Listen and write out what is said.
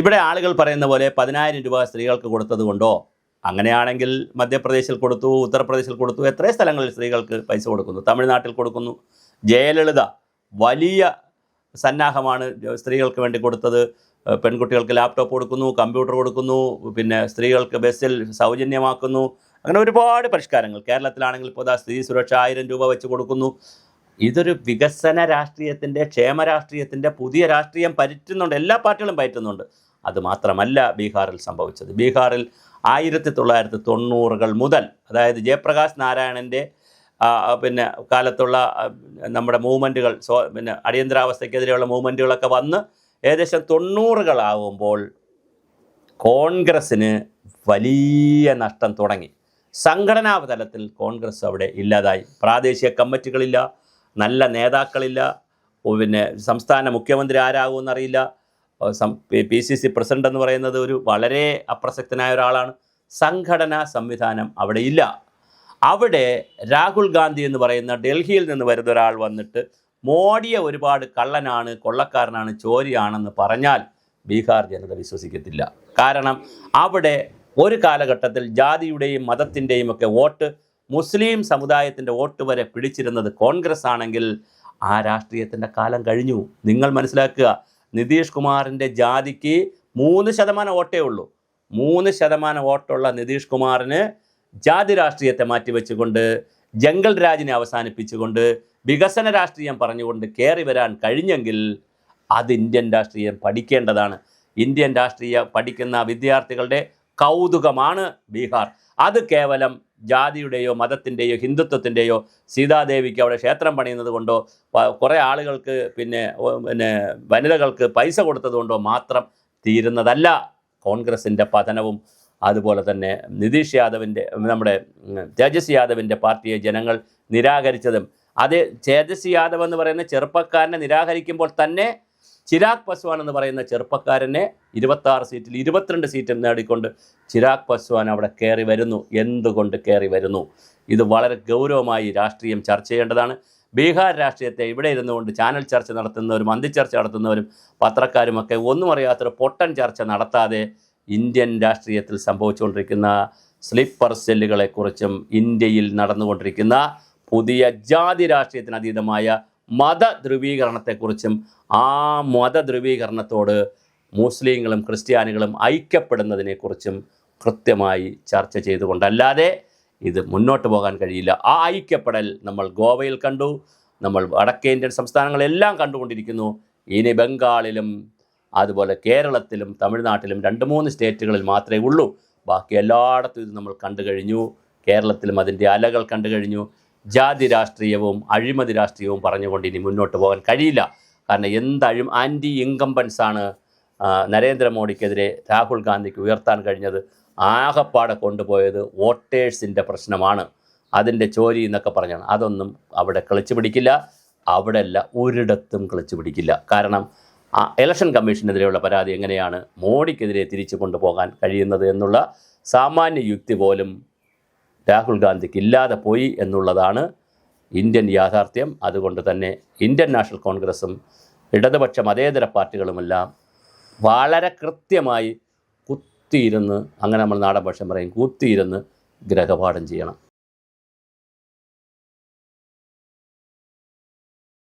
ഇവിടെ ആളുകൾ പറയുന്ന പോലെ പതിനായിരം രൂപ സ്ത്രീകൾക്ക് കൊടുത്തത് കൊണ്ടോ? അങ്ങനെയാണെങ്കിൽ മധ്യപ്രദേശിൽ കൊടുത്തു ഉത്തർപ്രദേശിൽ കൊടുത്തു എത്ര സ്ഥലങ്ങളിൽ സ്ത്രീകൾക്ക് പൈസ കൊടുക്കുന്നു. തമിഴ്നാട്ടിൽ കൊടുക്കുന്നു. ജയലളിത വലിയ സന്നാഹമാണ് സ്ത്രീകൾക്ക് വേണ്ടി കൊടുത്തത്. പെൺകുട്ടികൾക്ക് ലാപ്ടോപ്പ് കൊടുക്കുന്നു കമ്പ്യൂട്ടർ കൊടുക്കുന്നു പിന്നെ സ്ത്രീകൾക്ക് ബസ്സിൽ സൗജന്യമാക്കുന്നു. അങ്ങനെ ഒരുപാട് പരിഷ്കാരങ്ങൾ. കേരളത്തിലാണെങ്കിൽ ഇപ്പോൾ സ്ത്രീ സുരക്ഷ ആയിരം രൂപ വെച്ച് കൊടുക്കുന്നു. ഇതൊരു വികസന രാഷ്ട്രീയത്തിന്റെ ക്ഷേമ രാഷ്ട്രീയത്തിന്റെ പുതിയ രാഷ്ട്രീയം പറ്റുന്നുണ്ട് എല്ലാ പാർട്ടികളും പറ്റുന്നുണ്ട് അത് മാത്രമല്ല ബീഹാറിൽ സംഭവിച്ചത്. ബീഹാറിൽ ആയിരത്തി തൊള്ളായിരത്തി തൊണ്ണൂറുകൾ മുതൽ അതായത് ജയപ്രകാശ് നാരായണന്റെ പിന്നെ കാലത്തുള്ള നമ്മുടെ മൂവ്മെന്റുകൾ സോ പിന്നെ അടിയന്തരാവസ്ഥയ്ക്കെതിരെയുള്ള മൂവ്മെന്റുകളൊക്കെ വന്ന് ഏകദേശം തൊണ്ണൂറുകളാവുമ്പോൾ കോൺഗ്രസ്സിന് വലിയ നഷ്ടം തുടങ്ങി. സംഘടനാ തലത്തിൽ കോൺഗ്രസ് അവിടെ ഇല്ലാതായി. പ്രാദേശിക കമ്മിറ്റികളില്ല. നല്ല നേതാക്കളില്ല. പിന്നെ സംസ്ഥാന മുഖ്യമന്ത്രി ആരാകുമെന്നറിയില്ല പി സി സി പ്രസിഡന്റ് എന്ന് പറയുന്നത് ഒരു വളരെ അപ്രസക്തനായ ഒരാളാണ്. സംഘടനാ സംവിധാനം അവിടെ ഇല്ല. അവിടെ രാഹുൽ ഗാന്ധി എന്ന് പറയുന്ന ഡൽഹിയിൽ നിന്ന് വരുന്ന ഒരാൾ വന്നിട്ട് മോഡിയെ ഒരുപാട് കള്ളനാണ് കൊള്ളക്കാരനാണ് ചോരിയാണെന്ന് പറഞ്ഞാൽ ബീഹാർ ജനത വിശ്വസിക്കത്തില്ല. കാരണം അവിടെ ഒരു കാലഘട്ടത്തിൽ ജാതിയുടെയും മതത്തിന്റെയും ഒക്കെ വോട്ട് മുസ്ലിം സമുദായത്തിന്റെ വോട്ട് വരെ പിടിച്ചിരുന്നത് കോൺഗ്രസ് ആണെങ്കിൽ ആ രാഷ്ട്രീയത്തിന്റെ കാലം കഴിഞ്ഞു. നിങ്ങൾ മനസ്സിലാക്കുക നിതീഷ് കുമാറിന്റെ ജാതിക്ക് മൂന്ന് ശതമാനം വോട്ടേ ഉള്ളൂ. മൂന്ന് ശതമാനം വോട്ടുള്ള നിതീഷ് കുമാറിന് ജാതി രാഷ്ട്രീയത്തെ മാറ്റിവെച്ചുകൊണ്ട് ജംഗൽ രാജിനെ അവസാനിപ്പിച്ചുകൊണ്ട് വികസന രാഷ്ട്രീയം പറഞ്ഞുകൊണ്ട് കയറി വരാൻ കഴിഞ്ഞെങ്കിൽ അത് ഇന്ത്യൻ രാഷ്ട്രീയം പഠിക്കേണ്ടതാണ്. ഇന്ത്യൻ രാഷ്ട്രീയം പഠിക്കുന്ന വിദ്യാർത്ഥികളുടെ കൗതുകമാണ് ബീഹാർ. അത് കേവലം ജാതിയുടെയോ മതത്തിന്റെയോ ഹിന്ദുത്വത്തിന്റെയോ സീതാദേവിക്ക് അവിടെ ക്ഷേത്രം പണിയുന്നത് കൊണ്ടോ കുറേ ആളുകൾക്ക് പിന്നെ പിന്നെ വനിതകൾക്ക് പൈസ കൊടുത്തതുകൊണ്ടോ മാത്രം തീരുന്നതല്ല കോൺഗ്രസിന്റെ പതനവും. അതുപോലെ തന്നെ നിതീഷ് യാദവിന്റെ നമ്മുടെ തേജസ്വി യാദവിന്റെ പാർട്ടിയെ ജനങ്ങൾ നിരാകരിച്ചതും. അത് തേജസ്വി യാദവ് എന്ന് പറയുന്ന ചെറുപ്പക്കാരനെ നിരാകരിക്കുമ്പോൾ തന്നെ ചിരാഗ് പസ്വാൻ എന്ന് പറയുന്ന ചെറുപ്പക്കാരനെ ഇരുപത്താറ് സീറ്റിൽ ഇരുപത്തിരണ്ട് സീറ്റും നേടിക്കൊണ്ട് ചിരാഗ് പസ്വാൻ അവിടെ കയറി വരുന്നു. എന്തുകൊണ്ട് കയറി വരുന്നു? ഇത് വളരെ ഗൗരവമായി രാഷ്ട്രീയം ചർച്ച ചെയ്യേണ്ടതാണ്. ബീഹാർ രാഷ്ട്രീയത്തെ ഇവിടെ ഇരുന്നുകൊണ്ട് ചാനൽ ചർച്ച നടത്തുന്നവരും ചർച്ച നടത്തുന്നവരും പത്രക്കാരുമൊക്കെ ഒന്നും അറിയാത്തൊരു പൊട്ടൻ ചർച്ച നടത്താതെ ഇന്ത്യൻ രാഷ്ട്രീയത്തിൽ സംഭവിച്ചുകൊണ്ടിരിക്കുന്ന സ്ലിപ്പർ സെല്ലുകളെക്കുറിച്ചും ഇന്ത്യയിൽ നടന്നുകൊണ്ടിരിക്കുന്ന പുതിയ ജാതി രാഷ്ട്രീയത്തിന് അതീതമായ മത ധ്രുവീകരണത്തെക്കുറിച്ചും ആ മത ധ്രുവീകരണത്തോട് മുസ്ലിങ്ങളും ക്രിസ്ത്യാനികളും ഐക്യപ്പെടുന്നതിനെക്കുറിച്ചും കൃത്യമായി ചർച്ച ചെയ്തുകൊണ്ടല്ലാതെ ഇത് മുന്നോട്ട് പോകാൻ കഴിയില്ല. ആ ഐക്യപ്പെടൽ നമ്മൾ ഗോവയിൽ കണ്ടു നമ്മൾ വടക്കേ ഇന്ത്യൻ സംസ്ഥാനങ്ങളെല്ലാം കണ്ടുകൊണ്ടിരിക്കുന്നു. ഇനി ബംഗാളിലും അതുപോലെ കേരളത്തിലും തമിഴ്നാട്ടിലും രണ്ട് മൂന്ന് സ്റ്റേറ്റുകളിൽ മാത്രമേ ഉള്ളൂ. ബാക്കി എല്ലായിടത്തും ഇത് നമ്മൾ കണ്ടു കഴിഞ്ഞു. കേരളത്തിലും അതിന്റെ അലകൾ കണ്ടു കഴിഞ്ഞു. ജാതി രാഷ്ട്രീയവും അഴിമതി രാഷ്ട്രീയവും പറഞ്ഞുകൊണ്ട് ഇനി മുന്നോട്ട് പോകാൻ കഴിയില്ല. കാരണം എന്ത് അഴി ആന്റി ഇൻകംബൻസ് ആണ് നരേന്ദ്രമോദിക്കെതിരെ രാഹുൽ ഗാന്ധിക്ക് ഉയർത്താൻ കഴിഞ്ഞത് ആകപ്പാടെ കൊണ്ടുപോയത് വോട്ടേഴ്സിന്റെ പ്രശ്നമാണ്. അതിന്റെ ചോരി എന്നൊക്കെ പറഞ്ഞാണ്. അതൊന്നും അവിടെ കളിച്ചു പിടിക്കില്ല. അവിടെ അല്ല ഒരിടത്തും കളിച്ചു പിടിക്കില്ല. കാരണം ഇലക്ഷൻ കമ്മീഷനെതിരെയുള്ള പരാതി എങ്ങനെയാണ് മോഡിക്കെതിരെ തിരിച്ചു കൊണ്ടുപോകാൻ കഴിയുന്നത് എന്നുള്ള സാമാന്യ യുക്തി പോലും രാഹുൽ ഗാന്ധിക്ക് ഇല്ലാതെ പോയി എന്നുള്ളതാണ് ഇന്ത്യൻ യാഥാർത്ഥ്യം. അതുകൊണ്ട് തന്നെ ഇന്ത്യൻ നാഷണൽ കോൺഗ്രസും ഇടതുപക്ഷ മതേതര പാർട്ടികളുമെല്ലാം വളരെ കൃത്യമായി കുത്തിയിരുന്ന് അങ്ങനെ നമ്മൾ നാടൻ പക്ഷം പറയും കുത്തിയിരുന്ന് ഗ്രഹപാഠം ചെയ്യണം.